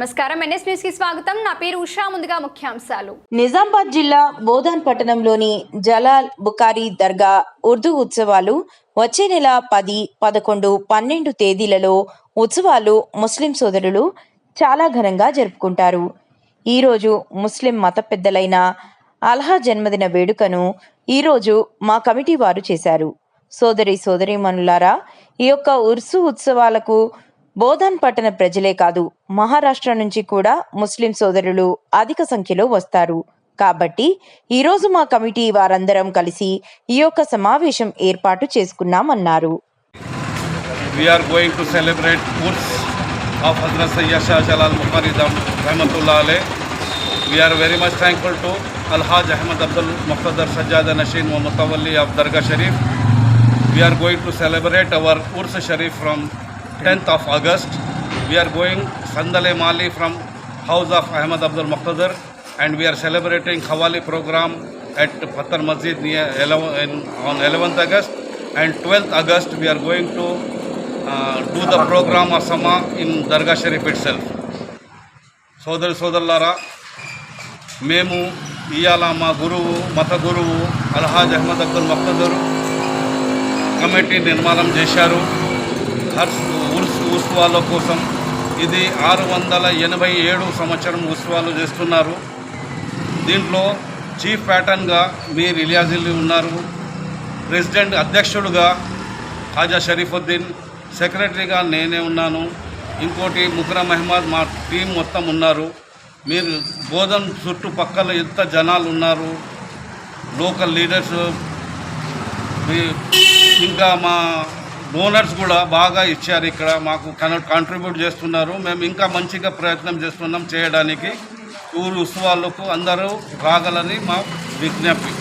నమస్కారం. ఎన్ఎస్ న్యూస్కి స్వాగతం. నా పేరు ఉషా. ముందుగా ముఖ్యాంశాలు. నిజామాబాద్ జిల్లా బోధాన్ పట్టణంలోని జలాల్ బుకారి దర్గా ఉర్దూ ఉత్సవాలు వచ్చే నెల పది పదకొండు పన్నెండు తేదీలలో ఉత్సవాలు ముస్లిం సోదరులు చాలా ఘనంగా జరుపుకుంటారు. ఈరోజు ముస్లిం మత పెద్దలైన అల్హా జన్మదిన వేడుకను ఈరోజు మా కమిటీ వారు చేశారు. సోదరి సోదరీమణులారా ఈ యొక్క ఉర్సు ఉత్సవాలకు బోధన్ పట్టణ ప్రజలే కాదు మహారాష్ట్ర నుంచి కూడా ముస్లిం సోదరులు అధిక సంఖ్యలో వస్తారు. కాబట్టి ఈరోజు మా కమిటీ వారందరం కలిసి ఈ యొక్క సమావేశం ఏర్పాటు చేసుకున్నామన్నారు. Alhaj Ahmad Abdul Mufaddar Sajjad Nasheen Mohammed Avalli of Dargah Sharif we are going to celebrate our Urs Sharif from our Urs Sharif from 10th of August. We are going Sandale Mali from House of Ahmad Abdul Muqtadar and we are celebrating Khawali program at Fattar Masjid near 11, in, on 11th August and 12th August we are going to uh, do the program of Sama in Dargah Sharif itself. సోదరి సోదరులారా మేము ఇవాళ మా గురువు మత గురువు Alhaj Ahmed Abdul Maqtadar committee నిర్మాణం చేశారు హర్స్ ఉర్స్ ఉత్సవాల కోసం ఇది ఆరు వందల ఎనభై ఏడు సంవత్సరం ఉత్సవాలు చేస్తున్నారు. దీంట్లో చీఫ్ ప్యాటర్న్గా మీర్ ఇలియాజిల్లీ ఉన్నారు. ప్రెసిడెంట్ అధ్యక్షుడుగా ఖాజా షరీఫుద్దీన్ సెక్రటరీగా నేనే ఉన్నాను. ఇంకోటి ముకరం అహ్మద్ మా టీం మొత్తం ఉన్నారు. మీరు బోధన్ చుట్టుపక్కల ఎంత జనాలు ఉన్నారు? లోకల్ లీడర్స్ మీ- ఇంకా మా డోనర్స్ కూడా బాగా ఇచ్చారు ఇక్కడ. మాకు కన- కాంట్రిబ్యూట్ చేస్తున్నారు. మేము ఇంకా మంచిగా ప్రయత్నం చేస్తున్నాం చేయడానికి. ఊరు ఉత్సవాలకు అందరూ రాగలని మా విజ్ఞప్తి.